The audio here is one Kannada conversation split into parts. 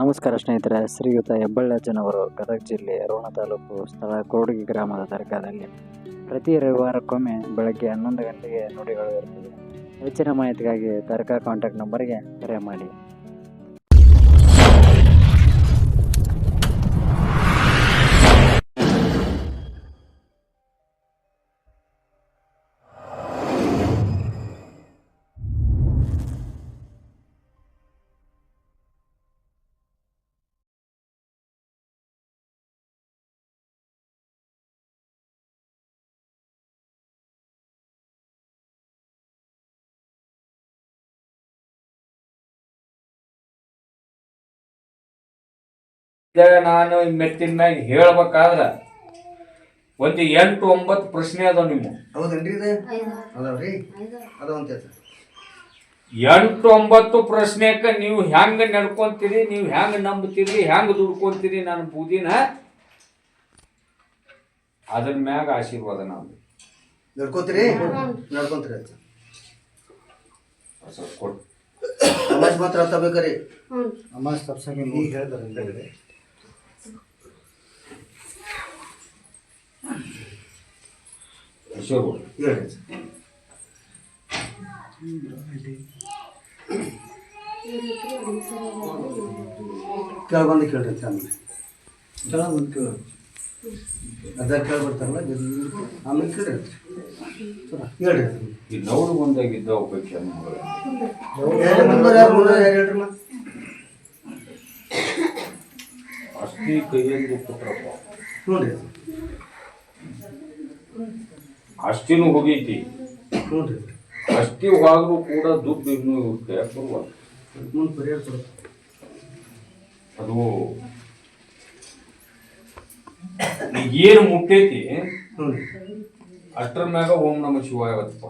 ನಮಸ್ಕಾರ ಸ್ನೇಹಿತರೆ, ಶ್ರೀಯುತ ಹೆಬ್ಬಳ್ಳಜ್ಜನವರು, ಗದಗ ಜಿಲ್ಲೆ ರೋಣ ತಾಲೂಕು ಸ್ಥಳ ಕೋಡಗಿ ಗ್ರಾಮದ ದರ್ಗಾದಲ್ಲಿ ಪ್ರತಿ ರವಿವಾರಕ್ಕೊಮ್ಮೆ ಬೆಳಗ್ಗೆ ಹನ್ನೊಂದು ಗಂಟೆಗೆ ನುಡಿಗಳು ಇರುತ್ತದೆ ಹೆಚ್ಚಿನ ಮಾಹಿತಿಗಾಗಿ ದರ್ಗಾ ಕಾಂಟ್ಯಾಕ್ಟ್ ನಂಬರ್ಗೆ ಕರೆ ಮಾಡಿ. ಇದಾಗ ನಾನು ಈ ಮೆಟ್ಟಿನ ಮ್ಯಾಗ ಹೇಳ್ಬೇಕಾದ್ರ ಒಂದು ಎಂಟು ಒಂಬತ್ತು ಪ್ರಶ್ನೆ ಅದಾವ ನಿಮ್ಮ ಹೌದೇನ್ರಿ ಇದು? ಅದಾವ್ರಿ ಎಂಟು ಒಂಬತ್ತು ಪ್ರಶ್ನೆಕ ನೀವು ಹೆಂಗ ನಡ್ಕೊಂತೀರಿ ನೀವು ಹೆಂಗ ನಂಬ್ತೀರಿ ಹೆಂಗ ದುಡ್ಕೊಂತೀರಿ ನನ್ನ ಬೂದಿನ? ಅದ್ರ ಮ್ಯಾಗ ಆಶೀರ್ವಾದ ನಾವು ನಡ್ಕೋತೀರಿ? ನಡ್ಕೊಂತೀರಿ ಅಂತ. ಸ್ವಲ್ಪ ಕೊಟ್ಟು ಮಾತ್ರ ತಗೋಬೇಕ್ರಿ ಅಮ್ಮ ತಪ್ಸಂಗೆ ಈಗ ಹೇಳ್ತಾರೆ ಹಿಂದೆಗಡೆ ಆಶೀರ್ವಾದ ಹೇಳ್ರಿ ಕೆಳಗೆ ಬಂದು ಕೇಳ್ರಿ. ಆಮೇಲೆ ಕೆಳಗೆ ಬಂದು ಕೇಳು ಅದ ಕೇಳಿ ಬರ್ತಾರಲ್ಲ ಜಲ್ದಿ ಆಮೇಲೆ ಕೇಳ್ರಿ ಹೇಳ್ರಿ. ಈ ಒಂದಾಗಿದ್ದ ಒಬ್ಬಕ್ಕೆ ಅಷ್ಟೇ ಹೇಳ್ರಿ, ಅಮ್ಮ? ಕೈಯಲ್ಲಿ ಕೊಟ್ರಪ್ಪ ನೋಡ್ರಿ. ಅಸ್ತಿನೂ ಹೋಗೈತಿ. ನೋಡ್ರಿ ಹೋಗಾದ್ರೂ ಹೋದ್ರೂ ಕೂಡ ದುಡ್ಡು ಇನ್ನೂ ಇರುತ್ತೆ ಕೈಯಾಗ ಬರುವಲ್ಲ ಮುಂದೆ ಪರಿಹಾರ ಕೊಡ್ತಾರೆ ಅದು ಈಗ ಏನು ಮುಟ್ಟೈತಿ? ನೋಡ್ರಿ ಅಷ್ಟ್ರ ಮ್ಯಾಗ ಓಂ ನಮ ಶಿವಾಯ ಅವತ್ತಪ್ಪ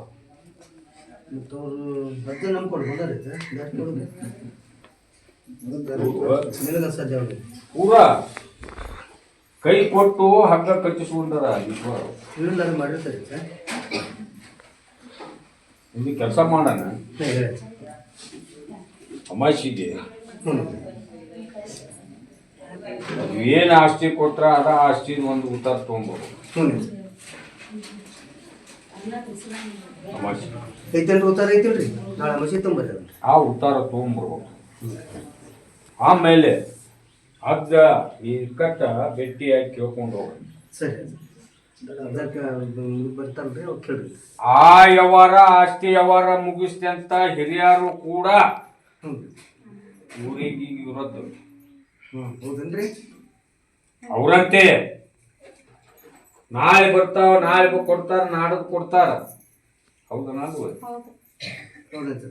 ಮತ್ತು ಅವರು ನಂಬ್ಕೊಂಡು ನೋಡ್ರಿ ನಿನಗೆ ಪೂರ? ಕೈ ಕೊಟ್ಟು ಹಗ್ಗ ಕಚ್ಚಿಸ್ಕೊಂಡಾರ ಈಶ್ವರ ಇಲ್ಲ ಮಾಡಿರ್ತಾರೆ ಸರ್ ಇಲ್ಲಿ ಕೆಲಸ ಮಾಡೋಣ. ಹ್ಞೂ ಅದು ಏನು ಆಸ್ತಿ ಕೊಟ್ರ ಅದ ಆಸ್ತಿ ಒಂದು ಉತ್ತರ ತೊಗೊಂಬೋದು. ಹ್ಞೂ ಅಮಾಶಿ ಐತೇನ್ರಿ ಉತ್ತಾರ ಐತಿಲ್ರಿ? ನಾಳೆ ಮಸಿ ತುಂಬರಿ ಅದನ್ನ ಆ ಉತ್ತಾರ ತೊಗೊಂಬರ್ಬೇಕು ಆಮೇಲೆ ಹಗ್ಗ ಈ ಕಟ್ಟ ಗಟ್ಟಿಯಾಗಿ ಕೇಳ್ಕೊಂಡು ಹೋಗ್ರಿ. ಸರಿ ಅದಕ್ಕೆ ಅವ್ರು ಆ ವ್ಯವಹಾರ ಆಸ್ತಿ ವ್ಯವಹಾರ ಮುಗಿಸ್ತೆ ಅಂತ ಹಿರಿಯರು ಕೂಡ ಹ್ಞೂ ಊರಿಗೆ ಇರೋದು ಹೌದೇನ್ರಿ? ಅವರಂತೆ ನಾಳೆ ಬರ್ತಾವ ನಾಳೆ ಕೊಡ್ತಾರ ನಾಡದ್ ಕೊಡ್ತಾರ. ಹೌದಾ ನಾಲ್ಕು ಹೌದೈತೆ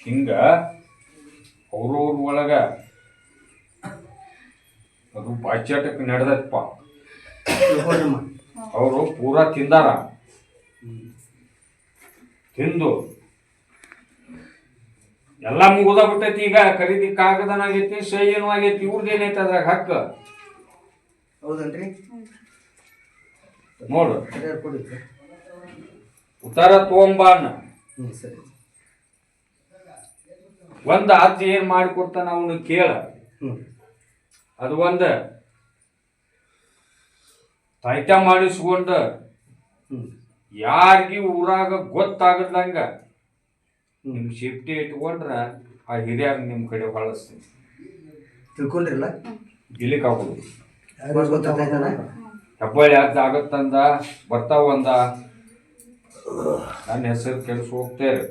ಹಿಂಗ ಅವ್ರವ್ರ ಒಳಗ ಅದು ಪಾಶ್ಚಾಟಕ್ಕೆ ನಡೆದಪ್ಪ ಅವರು ಪೂರಾ ತಿಂದಾರ. ತಿಂದು. ಎಲ್ಲ ಮುಗಿದ ಬಿಟ್ಟೈತಿ ಈಗ ಖರೀದಿ ಕಾಗದನ ಆಗೈತಿ ಸೈನು ಆಗೈತಿ ಇವ್ರದ್ದು ಏನೈತಿ ಅದ್ರಾಗ ಹಕ್ಕ? ಹೌದನ್ರಿ? ನೋಡು. ಉತ್ತರ ತಗೊಂಬಾನ ಒಂದ್ ಅಜ್ಜ ಏನ್ ಮಾಡಿಕೊಡ್ತಾನ ಅವನು ಕೇಳ. ಅದು ಒಂದು. ತಾಯ್ತ ಮಾಡಿಸ್ಕೊಂಡು ಯಾರಿಗೆ ಊರಾಗ ಗೊತ್ತಾಗದಂಗ ನಿಮ್ ಸೇಫ್ಟಿ ಇಟ್ಕೊಂಡ್ರ ಆ ಹಿರಿಯರ್ ನಿಮ್ ಕಡೆ ಕಳಿಸ್ತೀನಿ ತಿಳ್ಕೊಂಡಿರಲ್ಲ? ಗಿಲಿಕ್ ಆಗೋದು ಹೆಬ್ಬಳ್ಳಿ ಅರ್ಧ ಆಗತ್ತಂದ ಬರ್ತಾವಂದ ನನ್ನ ಹೆಸರು ಕೆಲ್ಸ ಹೋಗ್ತೇವೆ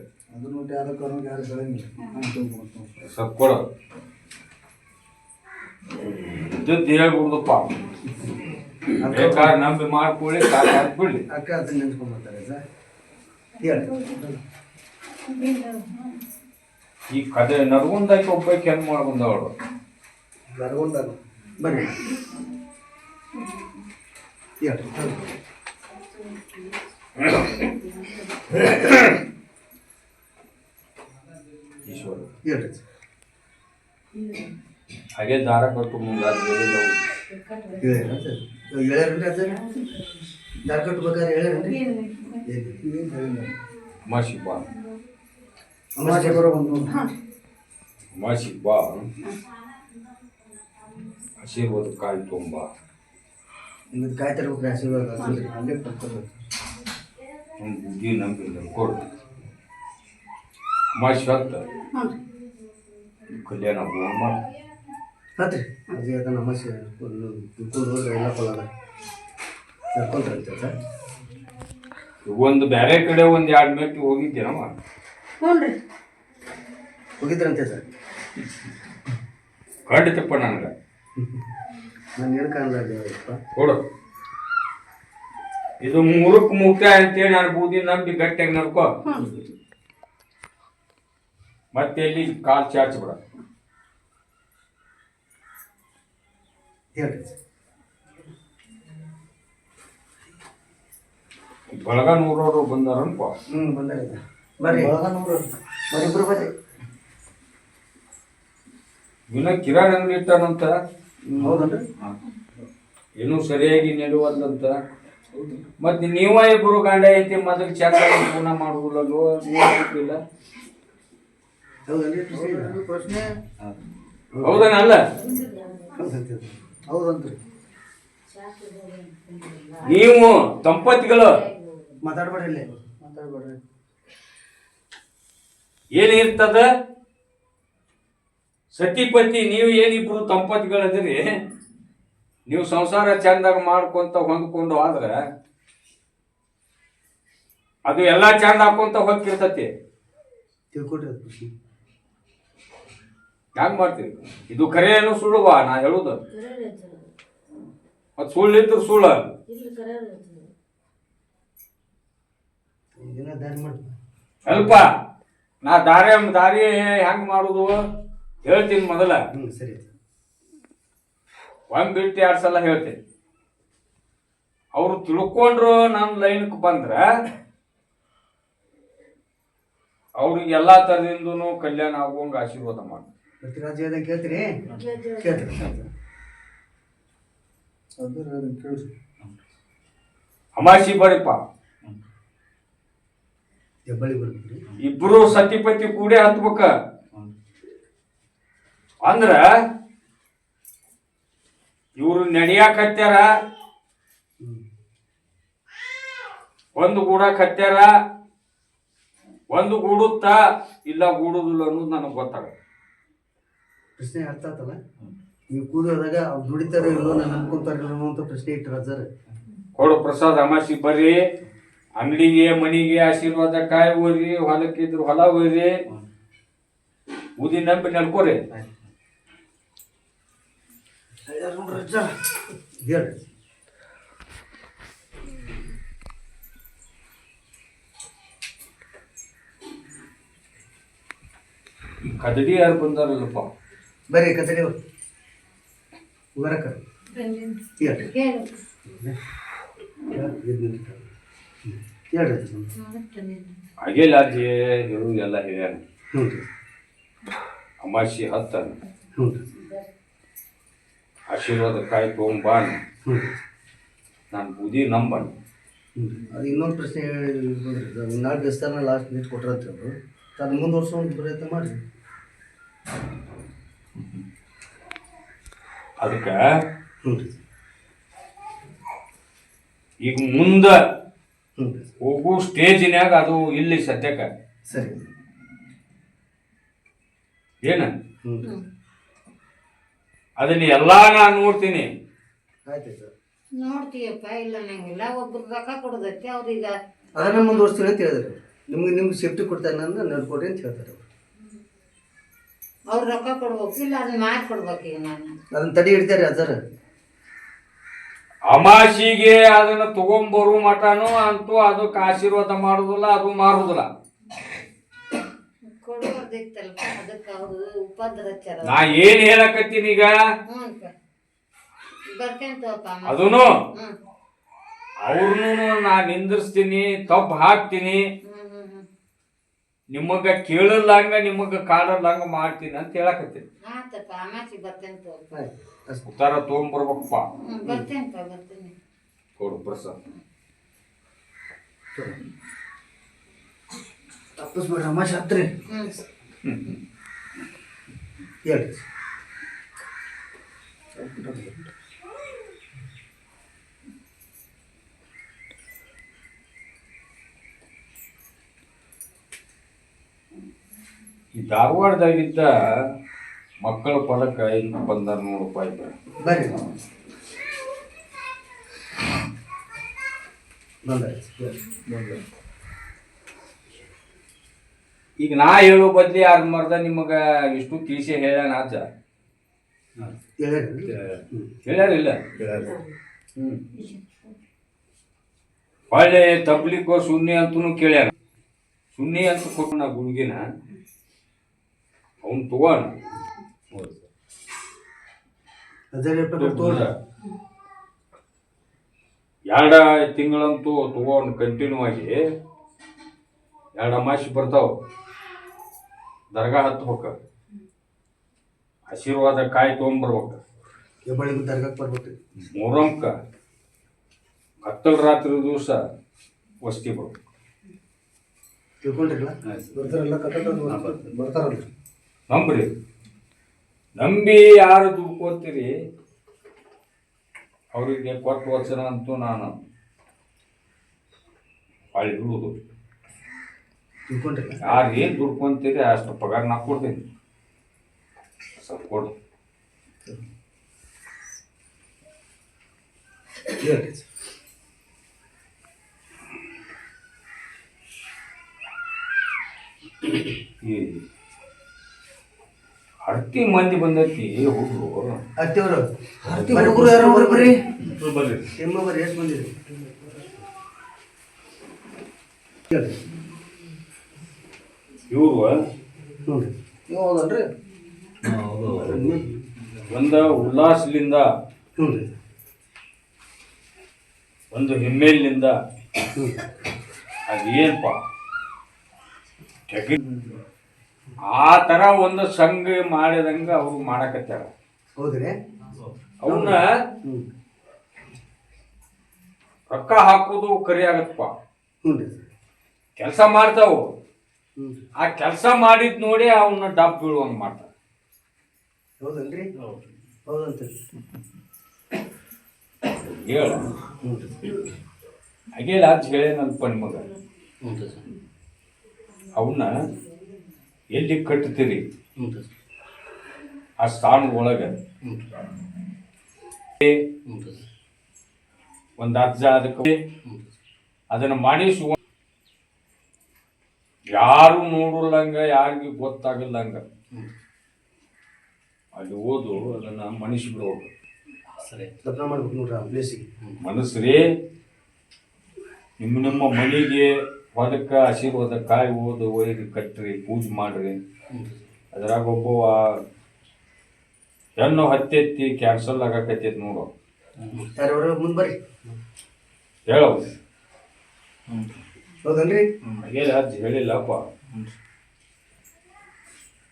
ಸ್ವಲ್ಪ ಕೊಡು. ಇದ್ದದ್ದು ಹೇಳ್ಬಿಡ್ದಪ್ಪ ಬೇಕಾದ್ರೆ ನಂಬಿ ಮಾಡ್ಕೊಳ್ಳಿ ಕಾಲ ಬಿಡ್ಲಿ ಅಕ್ಕ ಅದನ್ನ ನೆನ್ಸ್ಕೊಂಡ್ಬರ್ತಾರೆ ಸರ್. ಹೇಳಿ. ಈ ಕದೆ ನಡ್ಕೊಂಡಾಕಿ ಒಬ್ಬಾಕಿ ಹೆಂಗ್ ಮಾಡ್ಕೊಂಡವಳು ಬರ್ಕೊಂಡಾಗ ಬನ್ನಿ. ಹೇಳಿ. ಈಶ್ವರ. ಹೇಳ್ರಿ ಹಾಗೆ ದಾರ ಕಟ್ಟು ಮುಂದಾದ ಹೇಳಿರ ಸರ್ ಹೇಳ್ಯಾರನ್ರಿ ಸರ್ ದಾರ ಕಟ್ಬೇಕಾದ್ರೆ ಹೇಳ್ಯಾರನ್ರಿ ಏನು? ಮಸಿ ಬಾ. ಅಮಾವಾಸ್ಯೆ ಬರೋ ಒಂದು ಅಮಾಸಿ ಬಾ. ಆಶೀರ್ವಾದ ಕಾಯಿ ತುಂಬಾ. ಕಾಯಿ ತರಬೇಕು ಆಶೀರ್ವಾದ ಅಲ್ಲೇ ಕೊಡ್ತಾರೆ. ಒಂದು ಬುದ್ಧಿ ನಂಬಿಲ್ಲ ಕೊಡು. ಅಮಾಸಿ ಹತ್ತ ಕಲ್ಯಾಣ ಮಾಡು ಹತ್ರಿ ಅದೇ ಅದ ನಮಸ್ತೆ ತಿಳ್ಕೊಂಡು ಹೋದ್ರೆ ಎಲ್ಲ ಕೊಲ್ಲದ ಕರ್ಕೊಂಡ್ರಂತೆ ಸರ್ ಒಂದು ಬೇರೆ ಕಡೆ ಒಂದು ಎರಡು ಮೆಟ್ಟಿ ಹೋಗಿದ್ದೀನಮ್ಮ ಹ್ಞೂ ರೀ ಹೋಗಿದ್ರಂತೆ ಸರ್ ಖಂಡಿತಪ್ಪ ನನಗೆ. ನಾನು ಏನು ಕಾಣಲಾಗ್ಯಪ್ಪ ಕೊಡು. ಇದು ಮೂರಕ್ಕೆ ಮುಖ್ಯ ಅಂತೇಳಿ ನಾನು ಬೂದಿ ನಂಬಿ ಗಟ್ಟಿಯಾಗಿ ನಡ್ಕೋ. ಮತ್ತೆ ಎಲ್ಲಿ ಕಾಲು ಚಾಚ್ಬಿಡ ಹೇಳ್ರಿ. ಸರ್ ಬಳಗ ನೂರವರು ಬಂದಾರನ್ಪ. ಹ್ಞೂ ಬಂದಾಗಿದೆ ಬರ್ರಿ. ಬರ್ರಿ ಇಬ್ರು ಬರ್ರಿ. ಇನ್ನ ಕಿರಾಣಿ ಅಂಗಡಿ ಇಟ್ಟಾನಂತ? ಹೌದನ್ರಿ. ಏನೂ ಸರಿಯಾಗಿ ನಿಲ್ಲುವಲ್ಲಂತ ಮತ್ತೆ ನೀವ ಇಬ್ರು ಗಂಡ ಐತಿ ಮೊದಲು ಚೆಕ್ ಪೂರ್ಣ ಮಾಡುದಿಲ್ಲಲ್ವೋ ಇಲ್ಲ ಹೌದನ್ರಿ ಪ್ರಶ್ನೆ ಹೌದನಲ್ಲ? ಹೌದಂತ್ರಿ ನೀವು ದಂಪತಿಗಳು. ಮಾತಾಡ್ಬೇಡ್ರಿ ಏನಿರ್ತದ ಸತಿಪತಿ ನೀವು ಏನಿಬ್ರು ದಂಪತಿಗಳದಿರಿ? ನೀವು ಸಂಸಾರ ಚಂದಾಗ ಮಾಡ್ಕೊಂತ ಹೊಂದ್ಕೊಂಡು ಆದ್ರೆ ಅದು ಎಲ್ಲಾ ಚಂದ ಹಾಕೊಂತ ಹೋಗ್ತಿರ್ತತಿ ತಿಳ್ಕೊಡ್ರಿ ಖುಷಿ ಹ್ಯಾಂಗ ಮಾಡ್ತೀರಿ? ಇದು ಖರೆ ಏನು ಸುಳ್ಳುವಾ ನಾ ಹೇಳುದು. ಮತ್ ಸುಳ್ಳ. ಅಲ್ಪ ದಾರಿ ಮಾಡಿ ಸ್ವಲ್ಪ ನಾ ದಾರಿ ದಾರಿ ಹೆಂಗ್ ಮಾಡುದು? ಹೇಳ್ತೀನಿ ಮೊದಲ. ಸರಿ. ಒಂದ್ ಬಿಟ್ಟು ಎರಡ್ ಸಲ ಹೇಳ್ತೀನಿ. ಅವ್ರು ತಿಳ್ಕೊಂಡ್ರು ನನ್ನ ಲೈನ್ಕ್ ಬಂದ್ರ ಅವ್ರಿಗೆ ಎಲ್ಲಾ ತರದಿಂದನು ಕಲ್ಯಾಣ ಆಗುವಂಗ ಆಶೀರ್ವಾದ ಮಾಡಿ. ಬರ್ತೀರಾ ಹೇಳ್ದಂಗೆ ಕೇಳ್ತೀರಿ? ಕೇಳ್ತೀರಿ? ಅಮಾಸಿ ಹೆಬ್ಬಳ್ಳಿ ಇಬ್ರು ಸತಿಪತಿ ಕೂಡಿ ಹತ್ಬೇಕ. ಅಂದ್ರ ಇವ್ರು ನಡಿಯಾಕ ಹತ್ಯಾರ ಒಂದು ಗೂಡಕ್ ಹತ್ಯಾರ ಒಂದು ಗೂಡುತ್ತ ಇಲ್ಲ ಗೂಡುದಿಲ್ಲ ಅನ್ನೋದು ನನಗೆ ಗೊತ್ತಾಗ ಪ್ರಶ್ನೆ ಅರ್ಥ ಆತಲ್ಲ ನೀವು ಕೂಡೋದಾಗ ಅವ್ರು ದುಡಿತಾರೋ ಇಲ್ಲೋ ನಾನು ಅನ್ಕೊಂತಾರೋ ಅಂತ ಪ್ರಶ್ನೆ ಇಟ್ಟರ ಸರ್. ಕೊಡು ಪ್ರಸಾದ್ ಅಮಾಸಿ ಬರ್ರಿ. ಅಂಗಡಿಗೆ ಮನಿಗೆ ಆಶೀರ್ವಾದ ಕಾಯಿ ಹೋಗ್ರಿ ಹೊಲಕ್ಕಿದ್ರು ಹೊಲ ಹೋಗ್ರಿ. ಉದಿ ನಂಬಿ ನಡ್ಕೋರಿ. ಹೇಳಿ ಕದಡಿ ಯಾರು ಬಂದಾರಲ್ಲಪ್ಪ? ಬರ್ರಿ ಕತ್ತಡಿ ಬರಕ ಹಾಗೆಲ್ಲ ಅಜ್ಜಿ ಹೇಳು ಎಲ್ಲ ಹ್ಞೂ ರೀ ಅಮಾಸಿ ಹತ್ತ ಹ್ಞೂ ರೀ ಆಶೀರ್ವಾದ ಕಾಯಿ ತೊಗೊಂಬಾನ ಹ್ಞೂ ರೀ ನಾನು ಬುದಿ ನಂಬನ್. ಹ್ಞೂ ರೀ ಅದು ಇನ್ನೊಂದು ಪ್ರಶ್ನೆ ನಾಲ್ಕು ದಿವಸ ದೇವಸ್ಥಾನ ಲಾಸ್ಟ್ ನೀಟ್ ಕೊಟ್ರಂತ ಅವರು. ಅದನ್ನ ಮುಂದುವರ್ಸೋ ಪ್ರಯತ್ನ ಮಾಡಿರಿ. ಅದಕ್ಕೆ ಹ್ಞೂ ರೀ. ಈಗ ಮುಂದ ಹೋಗು ಸ್ಟೇಜಿನ್ಯಾಗ ಅದು ಇಲ್ಲಿ ಸದ್ಯಕ್ಕೆ. ಸರಿ. ಏನ? ಅದನ್ನ ಎಲ್ಲಾ ನಾನು ನೋಡ್ತೀನಿ. ಆಯ್ತು ಸರ್. ನೋಡ್ತೀಯಪ್ಪ ಇಲ್ಲ ನಂಗಿಲ್ಲ ಒಬ್ರು ರೊಕ್ಕ ಕೊಡೋದೈತಿ ಅವ್ರೀಗ. ಅದನ್ನ ಮುಂದುವರ್ಸ್ತೀನಿ ಅಂತ ಹೇಳಿದ್ರು. ನಿಮ್ಗೆ ನಿಮ್ಗೆ ಸೇಫ್ಟಿ ಕೊಡ್ತಾರೆ ಅಂದ್ರೆ ನಡ್ಕೊಡ್ರಿ ಅಂತ ಹೇಳ್ತಾರೆ ಅವ್ರು ರೊಕ್ಕ ಕೊಡ್ಬೇಕು ಇಲ್ಲ ಅದನ್ನ ಮಾರಿ ಕೊಡ್ಬೇಕು ಈಗ ನಾನು. ಅದನ್ನ ತಡಿ ಹಿಡಿತಾರೆ ಅದರ ಅಮಾಶಿಗೆ ಅದನ್ನ ತಗೊಂಬರು ಮಟನು ಅಂತೂ ಅದಕ್ಕೆ ಆಶೀರ್ವಾದ ಮಾಡುದಿಲ್ಲ ಅದು ಮಾರುದಿಲ್ಲ. ಕೊಡೋದಿತ್ತಲ್ಪ ಅದಕ್ಕೆ ಅವರು ಉಪದ್ರ ಹಚ್ಚಾರ. ನಾ ಏನ್ ಹೇಳಕತ್ತೀನಿ ಈಗ? ಹ್ಞೂ. ಅದನ್ನು ಅವ್ರನ್ನು ನಾ ನಿಂದಿರ್ಸ್ತೀನಿ ತಪ್ಪು ಹಾಕ್ತೀನಿ. ನಿಮಗ ಕೇಳಲ್ಲಂಗ ನಿಮಗ ಕಾಡಲ್ಲಂಗ ಮಾಡ್ತೀನಿ ಅಂತ ಹೇಳಕತ್ತೀನಿ. ಆತಪ್ಪ ಅಮಾಸಿ ಬರ್ತೇನೆ ಅಷ್ಟೇ ಉತ್ತರ ತೊಗೊಂಬರ್ಬೇಕಪ್ಪ. ಹ್ಮ್ ಬರ್ತೇನಪ್ಪ ಬರ್ತೇನೆ ಕೊಡು ಪ್ರಸಾದ್. ತಪ್ಪಿಸ್ಬೇಡ್ರಿ ಅಮ್ಮ ಹತ್ರಿ. ಹ್ಮ್. ಹೇಳ್ರಿ ಈ ಧಾರವಾಡದಾಗಿದ್ದ ಮಕ್ಕಳ ಫಲಕ ಐದು ಬಂದಾರ ನೂರು ರೂಪಾಯಿ ಬರ್ರಿ. ಈಗ ನಾ ಹೇಳೋ ಬದ್ಲಿ ಯಾರು ಮರ್ದ ನಿಮಗ ಇಷ್ಟು ತಿಳಿಸಿ ಹೇಳ ಅಜ್ಜ ಹೇಳ್ರಿ ಇಲ್ಲ? ಹೊಳ್ಳಿ ತಬ್ಲಿಕ್ಕೋ ಸುನ್ನಿ ಅಂತೂ ಕೇಳ್ಯಾರ ಸುನ್ನಿ ಅಂತ ಕೊಟ್ಟು ನಾ ಗುಳ್ಗಿನ ಅವ್ನು ತಗೋಣ ಎರಡ ತಿಂಗಳಂತೂ ತಗೊಂಡು ಕಂಟಿನ್ಯೂ ಆಗಿ ಎರಡು ಅಮಾಸಿ ಬರ್ತಾವ. ದರ್ಗಾ ಹತ್ಬೇಕ ಆಶೀರ್ವಾದ ಕಾಯಿ ತೊಗೊಂಬರ್ಬೇಕ ಹೆಬ್ಬಳ್ಳಿಗೂ ದರ್ಗಾಕ್ಕೆ ಬರ್ಬೇಕು ಮೊಹರಂಕ ಕತ್ತಲ್ ರಾತ್ರಿ ದಿವಸ ವಸ್ತಿ ಬರ್ಬೇಕು. ತಿಳ್ಕೊಂಡ್ರಿಲ್ಲ? ಬರ್ತಾರಲ್ಲ ಬರ್ತಾರಲ್ಲ ನಂಬ್ರಿ ನಂಬಿ ಯಾರು ದುಡ್ಕೋತೀರಿ? ಅವರಿಗೆ ಕೊಟ್ಟು ವಚನ ಅಂತೂ ನಾನು ಹೊಳ್ಳಿ ಬಿಡುವುದು. ಯಾರು ಏನು ದುಡ್ಕೊಂತೀರಿ ಅಷ್ಟು ಪಗಾರ ನಾ ಕೊಡ್ತೀನಿ. ಸ್ವಲ್ಪ ಕೊಡು. ಈ ಹರ್ತಿ ಮಂದಿ ಬಂದೈತಿ ಹುಡುಗರು ಅತ್ತಿಯವರು ಹುಡುಗರು ಯಾರು ಬರ್ರಿ. ಬರ್ರಿ ಬರ್ರಿ. ನಿಮ್ಮ ಬರ್ರಿ ಎಷ್ಟು ಬಂದಿರಿ ಹೇಳ್ರಿ ಇವರು ಹ್ಞೂ ರೀ ನೀವು ಹೌದಲ್ರಿ ಒಂದ ಉಲ್ಲಾಸಲಿಂದ ಹ್ಞೂ ಒಂದು ಹೆಮ್ಮೆಲಿಂದ ಹ್ಞೂ ಅದೇನಪ್ಪ ತೆಗಿ ಆ ತರ ಒಂದು ಸಂಘ ಮಾಡಿದಂಗ ಅವ್ರು ಮಾಡಕತ್ತಾರ. ಹೌದ್ರಿ? ಅವನ್ನ ರೊಕ್ಕ ಹಾಕೋದು ಕರಿ ಆಗತ್ತಪ್ಪ ಕೆಲಸ ಮಾಡ್ತಾವು. ಆ ಕೆಲಸ ಮಾಡಿದ್ ನೋಡಿ ಅವನ್ನ ಡಬ್ ಬೀಳುವಂಗ ಮಾಡ್ತಾರ. ಹೌದಲ್ರಿ? ಹೌದಂತ ಹೇಳ. ಅಜ್ಜ ಹೇಳೇನಲ್ಪ ನಿಮಗ ಹ್ಞೂ ರೀ ಅವನ್ನ ಎಲ್ಲಿ ಕಟ್ತೀರಿ? ಹ್ಞೂ ಆ ಸ್ಥಾನ ಒಳಗ ಒಂದ್ ಅಜ್ಜ ಅದಕ್ಕೆ ಅದನ್ನ ಮಾಡಿಸಿ. ಯಾರು ನೋಡಲ್ಲಂಗ ಯಾರಿಗೂ ಗೊತ್ತಾಗಲ್ಲಂಗ. ಅಲ್ಲಿ ಓದು ಅದನ್ನ ಮನುಷ್ಯ ಬಿಡೋದು. ಸರಿ. ದರ್ಶನ ಮಾಡ್ಬೇಕು ನೋಡ್ರಿ ಆ ಪ್ಲೇಸಿಗೆ. ನಿಮ್ಮ ನಿಮ್ಮ ಮನೆಗೆ ಹೊಲಕ್ಕ ಆಶೀರ್ವಾದ ಕಾಯಿ ಓದು ಒಯ್ದು ಕಟ್ಟಿರಿ ಪೂಜೆ ಮಾಡ್ರಿ. ಅದ್ರಾಗ ಒಬ್ಬ ಹೆಣ್ಣು ಹತ್ತೆತ್ತಿ ಕ್ಯಾನ್ಸಲ್ ಆಗಕತ್ತೈತಿ ನೋಡು. ಮುಂದೆ ಬರ್ರಿ. ಹೌದಲ್ರಿ ಅಜ್ಜ ಹೇಳಿಲ್ಲಪ್ಪ.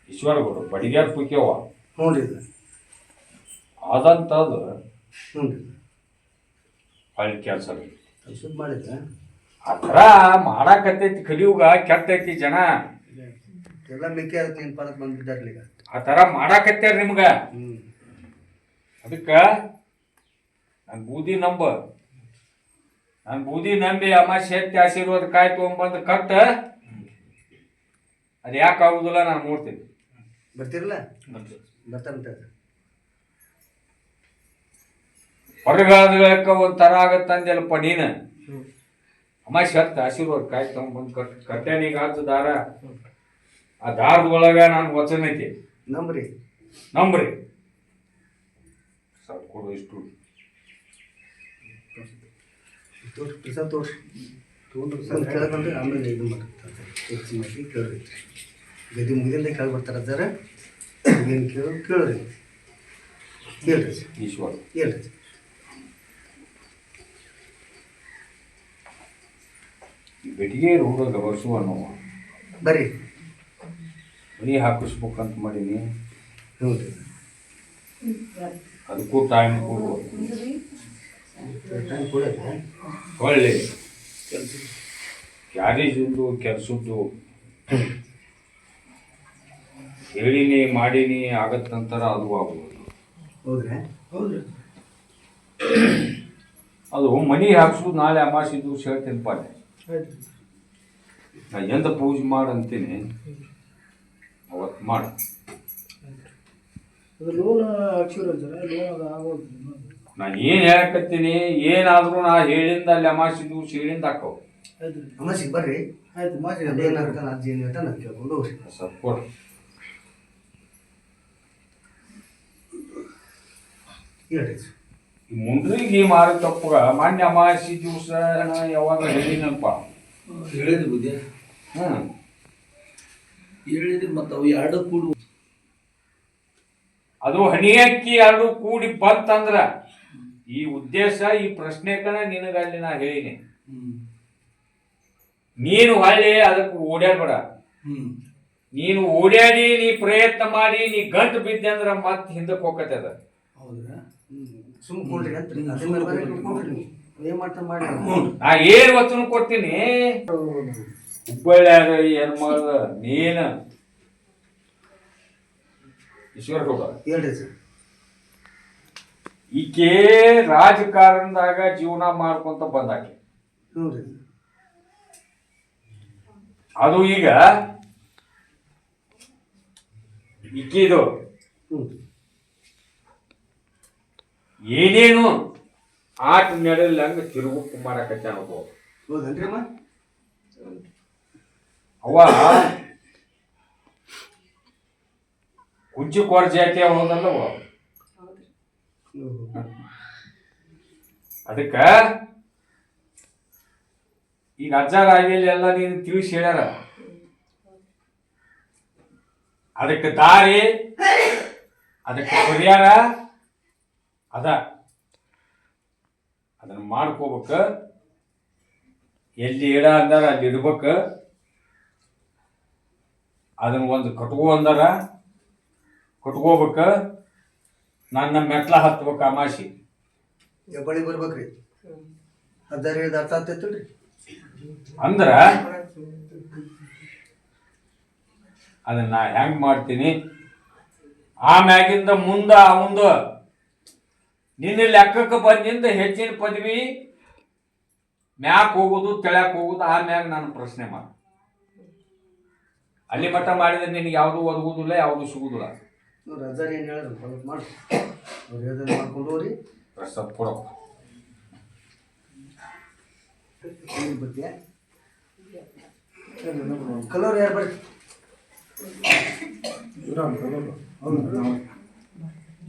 ಈಶ್ವರ ಗುರು ಬಡಿಗ್ಯಾರ ಪುಕ್ಯವ ಹ್ಞೂ ರೀ ಹ್ಞೂ ರೀ ಹಳ್ಳಿ ಕ್ಯಾನ್ಸಲ್ ಮಾಡಿದ್ದ ಆ ಥರ ಮಾಡಾಕತ್ತೈತಿ ಕಲಿಯುಗ ಕೆಟ್ಟೈತಿ ಜನ. ಎಲ್ಲ ಮಿಕ್ಕಿ ಅದಕ್ಕೆ ನಿನ್ನ ಪಾದಕ್ಕೆ ಬಂದ್ಬಿಟ್ಟಾರ್ಲಿ ಈಗ. ಆ ಥರ ಮಾಡಾಕತ್ಯಾರ ನಿಮ್ಗ. ಹ್ಞೂ ಅದಕ್ಕ ನಾನು ಬೂದಿ ನಂಬ. ನಾನು ಬೂದಿ ನಂಬಿ ಅಮ್ಮ ಶಕ್ತಿ ಆಶೀರ್ವಾದ ಕಾಯಿ ತೊಗೊಂಬಂದು ಕತ್ತ ಅದು ಯಾಕೆ ಆಗುದಿಲ್ಲ ನಾನು ನೋಡ್ತೀನಿ. ಬರ್ತಿರಲ್ಲ? ಬರ್ತಾರಂತ ಹೊರಗಾದಕ ಒಂಥರ ತರ ಆಗತ್ತಂದೆಲ್ಲಪ್ಪ ನೀನ. ಅಮಾಸೆ ಹತ್ತ ಆಶೀರ್ವಾದ ಕಾಯಿ ತೊಗೊಂಬಂದು ಕಟ್ ಈಗ ಆದ ದಾರ. ಆ ದಾರದ ಒಳಗ ನಾನು ವಚನ ಐತಿ. ನಂಬ್ರಿ. ನಂಬ್ರಿ. ಸಾಕು ಕೊಡು ಇಷ್ಟು. ತೋರ್ಸಿ ಪ್ರಸಾದ್ ತೋರ್ಸಿ ತೊಗೊಂಡ್ರು ಕೆಳಗೆ ಆಮೇಲೆ ಇದು ಮಾಡ್ತಾರೆ ಹೆಚ್ಚು ಮಾಡಿ ಕೇಳ್ರಿ. ಗದಿ ಮುಗಿದಿಂದ ಕೇಳಿ ಬರ್ತಾರೆ ಸರ್. ಏನು ಕೇಳೋ ಕೇಳ್ರಿ. ಹೇಳ್ರಿ ಈಶ್ವರ. ಹೇಳ್ರಿ ಈ ಬೆಟ್ಟಿಗೆ ರೋಗ ಅನ್ನೋ ಬರಿ. ಮನಿ ಹಾಕಿಸ್ಬೇಕಂತ ಮಾಡೀನಿ. ಹೌದು. ರೀ ಅದಕ್ಕೂ ಟೈಮ್ ಕೊಡುವ ಟೈಮ್ ಕೊಡಲ್ಲ ಒಳ್ಳೆ. ಕ್ಯಾರೇಜಿಂದು ಕೆಲಸದ್ದು. ಹೇಳಿನಿ ಮಾಡೀನಿ ನಂತರ ಅದು ಆಗ್ಬೋದು. ಹೌದ್ರಾ? ಹೌದ್ರಿ? ಅದು ಮನಿ ಹಾಕ್ಸೋದು ನಾಳೆ ಅಮಾಸಿ ದಿವಸ ಹೇಳ್ತೀನಿ ಪಾಲೆ ನಾ ಎಂದ ಪೂಜೆ ಮಾಡಂತೀನಿ ಅವತ್ತು ಮಾಡು. ಅದು ಲೋನ್ ಹಾಕ್ಸಿರ ಸರ್ ಲೋನ್ ಅದು ಆಗೋದು ನಾನು ಏನು ಹೇಳಕತ್ತೀನಿ ಏನಾದರೂ ನಾ ಹೇಳಿಂದ ಅಲ್ಲಿ ಅಮಾಸಿ ದಿವಸ ಹೇಳಿಂದ ಹಾಕೋ. ಅಮಾಸಿಗೆ ಬರ್ರಿ. ಆಯ್ತು. ಮಾಸಿ ಅದೇನು ಹೇಳ್ತಾನೆ ಅಜ್ಜಿ ಏನು ಹೇಳ್ತಾನೆ ಅದು ಕೇಳ್ಕೊಂಡು ಹೋಗ್ರಿ. ಸ್ವಲ್ಪ ಕೊಡು. ಹೇಳ್ರಿ. ಮುಂಡ್ರಿಗೆ ಮಾರಿ ತಪ್ಪಗ ಮಾನ್ಯ ಅಮಾಸಿ ದಿವಸ ನಾ ಯಾವಾಗ ಹೇಳಿನಪ್ಪ ಹೇಳಿದ್ರು ಬುದ್ಧಿ. ಹ್ಮ್ ಹೇಳಿದ್ರಿ ಮತ್ತು ಅವು ಎರಡು ಕೂಡು. ಅದು ಹಣಿ ಅಕ್ಕಿ ಎರಡು ಕೂಡಿ ಬಂತಂದ್ರ ಈ ಉದ್ದೇಶ ಈ ಪ್ರಶ್ನೆ ಕಣ ನಿನಗಲ್ಲಿ ನಾ ಹೇಳಿನಿ. ನೀನು ಹೊಳ್ಳಿ ಅದಕ್ಕೆ ಓಡ್ಯಾಡ್ಬೇಡ. ನೀನು ಓಡ್ಯಾಡಿ ನೀ ಪ್ರಯತ್ನ ಮಾಡಿ ನೀ ಗಂಟು ಬಿದ್ದೆ ಅಂದ್ರೆ ಮತ್ತೆ ಹಿಂದಕ್ಕೆ ಹೋಗತ್ತೆ ಅದ. ಸುಮ್ ಕೊಡ್ರಿ ಅಂತ. ಕೊಡ್ರಿ. ಏನು ಮಾಡ್ತಾನೆ ಮಾಡಿ. ನಾ ಏನ್ ವಚನ ಕೊಡ್ತೀನಿ? ಹುಬ್ಬಳ್ಳಿ ಏನ್ ಮಾಡ ನೀನ. ಈಶ್ವರ ಗೌಡ ಹೇಳ್ರಿ ಸರ್. ಈಕೆ ರಾಜಕಾರಣದಾಗ ಜೀವನ ಮಾಡ್ಕೊಂತ ಬಂದಾಕೆ. ಹ್ಞೂ ರೀ ಅದು ಈಗ ಇಕ್ಕಿದು ಹ್ಞೂ ಏನೇನು? ಆಟ ನಡೆಯಲ್ಲಂಗ ತಿರುಗು ಮಾಡಕತ್ತ ಒಬ್ಬ ಹೌದನ್ರಿ ಅಮ್ಮ? ಅವ ಕುಂಚಿ ಕೊರ ಜಾತಿ ಹೋದಲ್ಲವ ಅದಕ್ಕ ಈಗ ಅಜ್ಜಾರ ಆಗಿಲ್ಲ ಎಲ್ಲ ನೀನು ತಿಳಿಸಿ ಹೇಳ್ಯಾರ. ಅದಕ್ಕೆ ದಾರಿ ಅದಕ್ಕೆ ಪರಿಹಾರ ಅದ. ಅದನ್ನ ಮಾಡ್ಕೋಬೇಕ. ಎಲ್ಲಿ ಇಡ ಅಂದಾರ ಅಲ್ಲಿ ಇಡ್ಬೇಕ. ಅದನ್ನ ಒಂದು ಕಟ್ಕೋ ಅಂದಾರ. ಕಟ್ಕೋಬೇಕ. ನನ್ನ ಮೆಟ್ಲ ಹತ್ಬೇಕು ಅಮಾಸಿ. ಹೆಬ್ಬಳ್ಳಿ ಬರ್ಬೇಕ್ರಿ. ಅದರ ಹೇಳಿದ ಅರ್ಥ ಆಗ್ತೈತಿ ಅಂದ್ರ ಅದನ್ನ ನಾ ಹೆಂಗ್ ಮಾಡ್ತೀನಿ? ಆಮ್ಯಾಗಿಂದ ಮುಂದ ಅವಂದ ನಿನ್ನ ಲೆಕ್ಕಕ್ಕೆ ಬಂದಿಂದ ಹೆಚ್ಚಿನ ಪದವಿ ಮ್ಯಾಕ್ ಹೋಗುದು ತೆಳಕ್ ಹೋಗುದು ಆಮ್ಯಾಗ ನಾನು ಪ್ರಶ್ನೆ ಮಾಡ ಅಲ್ಲಿ ಮಟ್ಟ ಮಾಡಿದ್ರೆ ನಿನಗೆ ಯಾವುದು ಒದಗುದಿಲ್ಲ ಯಾವುದು ಸಿಗುದಿಲ್ಲ. ನೀವು ರಜಾರಿ ಏನು ಹೇಳಿದ್ರು? ಮಾಡಿ ಮಾಡ್ಕೊಂಡು ಹೋಗ್ರಿ. ಸ್ವಲ್ಪ ಕೊಡೋ. ಕಲರ್ ಯಾರು ಬರ್ರಿ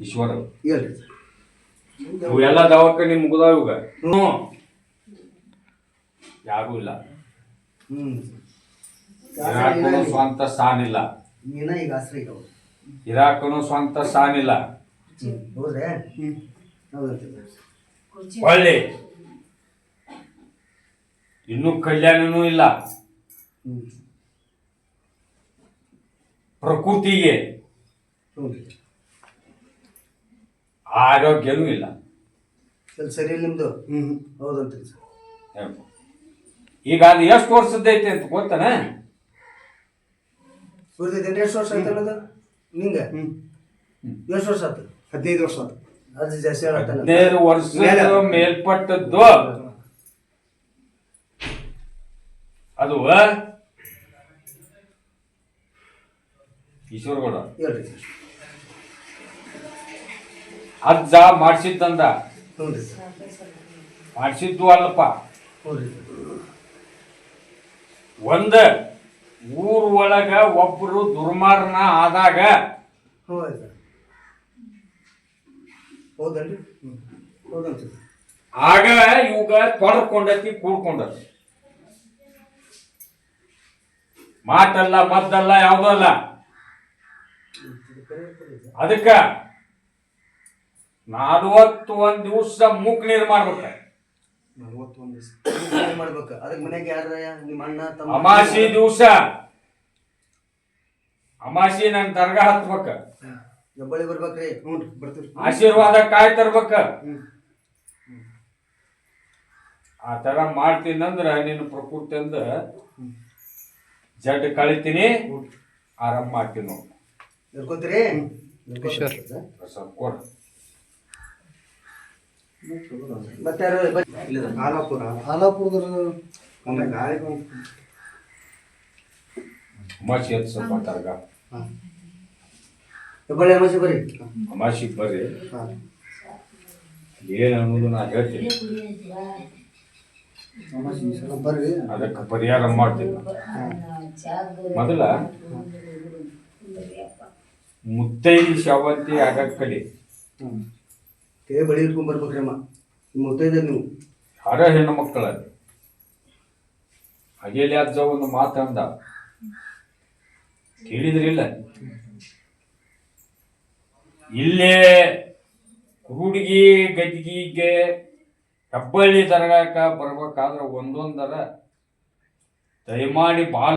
ಈಶ್ವರ ಹೇಳ್ರಿ. ಇವೆಲ್ಲ ದವಾಖಾನೆ ಮುಗ್ದಾವ ಇವಾಗ. ಹ್ಞೂ. ಯಾರು ಇಲ್ಲ. ಹ್ಞೂ ಇರಾಕನು ಸ್ವಂತ ಸಾನಿಲ್ಲ ನೀನ ಈಗ ಇರಾಕನು ಸ್ವಂತ ಸ್ಥಾನ ಇಲ್ಲ. ಹೌದ್ರಾ? ಒಳ್ಳೆ. ಇನ್ನೂ ಕಲ್ಯಾಣನೂ ಇಲ್ಲ. ಪ್ರಕೃತಿಗೆ. ಆರೋಗ್ಯನೂ ಇಲ್ಲ. ಸ್ವಲ್ಪ ಸರಿ ಇಲ್ಲ ನಿಮ್ಮದು ಹ್ಞೂ ಹೌದಂತ್ರಿ ಸರ್. ಹೇಳ್ಬೋದು ಈಗ ಅದು ಎಷ್ಟು ವರ್ಷದ್ದೈತೆ ಅಂತ ಗೊತ್ತಾನೆ? ಉಳಿದೈತೆ ಎಷ್ಟು ವರ್ಷ ಆಯ್ತಲ್ಲ ಅದು? ನಿಂಗೆ? ಎಷ್ಟು ವರ್ಷ ಆಯ್ತು ಹದಿನೈದು ವರ್ಷ ಆಯ್ತು ಅದು ಜಾಸ್ತಿ ಹೇಳತ್ತಾನ ಹದಿನೈದು ವರ್ಷ ಮೇಲ್ಪಟ್ಟದ್ದು. ಅದು ಈಶ್ವರಗೌಡ. ಹೇಳ್ರಿ ಅಜ್ಜ ಮಾಡಿಸಿದ್ದಂದ ಹ್ಞೂ ರೀ ಸರ್. ಮಾಡಿಸಿದ್ದು ಅಲ್ಲಪ್ಪ. ಹ್ಞೂ ರೀ ಸರ್. ಒಂದ ಊರ್ ಒಳಗ ಒಬ್ರು ದುರ್ಮಾರ್ನ ಆದಾಗ ಹ್ಞೂ ಆಯ್ತು ಸರ್. ಹೌದನ್ರಿ? ಹ್ಞೂ ಹೌದಂತ ಸರ್. ಆಗ ಇವಾಗ ತೊಡಕೊಂಡತಿ ಕೂಡ್ಕೊಂಡತಿ. ಮಾತಲ್ಲ ಮದ್ದಲ್ಲ ಯಾವುದೂ ಅಲ್ಲ ಅದಕ್ಕ ನಲವತ್ತು ಒಂದ್ ದಿವಸ ಮೂಕ್ ನೀರ್ ಮಾಡ್ಬೇಕ ನಲ್ವತ್ತೊಂದು ದಿವಸ ಏನ್ ಮಾಡ್ಬೇಕು. ಅದಕ್ಕೆ ಮನೆಗೆ ಯಾರ ನಿಮ್ಮ ಅಣ್ಣ ತಮ್ಮ? ಅಮಾಸಿ ದಿವಸ. ಅಮಾಸಿ ನನ್ ದರ್ಗಾ ಹತ್ಬೇಕ. ಹೆಬ್ಬಳ್ಳಿ ಬರ್ಬೇಕ್ರಿ. ಹ್ಞೂ ಬರ್ತೀವಿ ಆಶೀರ್ವಾದ ಕಾಯ್ ತರ್ಬೇಕ. ಆ ತರ ಮಾಡ್ತೀನಂದ್ರ ನಿನ್ನ ಪ್ರಕೃತಿ ಅಂದ ಜಡ್ ಕಳಿತೀನಿ ಆರಾಮ್ ಮಾಡ್ತೀನಿ ನೋಡು. ಇರ್ಕೋತೀರಿ ಸರ್ ಕೊಡ. ಒಂದು ಗಾಳಿ ಅಮಾಸಿ ಹತ್ತು ಸ್ವಲ್ಪ ತರ್ಗ. ಹೆಬ್ಬಳ್ಳಿ ಅಮಾಸಿ ಬರ್ರಿ. ಅಮಾಸಿ ಬರ್ರಿ. ಹಾಂ. ಏನು ಅನ್ನೋದು ನಾ ಹೇಳ್ತೀನಿ. ಅದಕ್ಕೆ ಪರಿಹಾರ ಮಾಡ್ತೀನಿ. ಮೊದಲ ಮುತ್ತೈದಿ ಶಾವಂತಿ ಆಗಕ್ ಕಲಿ ಕೈ ಬಳಿ ಇಟ್ಕೊಂಡ್ ಬರ್ಬೇಕ್ರಿ ಅಮ್ಮ. ನಿಮ್ಮ ಮುತ್ತೈದ ನೀವು? ಯಾರ ಹೆಣ್ಣು ಮಕ್ಕಳ? ಹಾಗೇಲಿ ಅಜ್ಜ ಒಂದು ಮಾತು ಅಂದ. ಕೇಳಿದ್ರಿಲ್ಲ. ಇಲ್ಲೇ ಹುಡುಗಿ ಗದ್ಗಿಗೆ ಹೆಬ್ಬಳ್ಳಿ ತರಗಾಕ ಬರ್ಬೇಕಾದ್ರೆ ಒಂದೊಂದರ ದಯಮಾಡಿ ಭಾಳ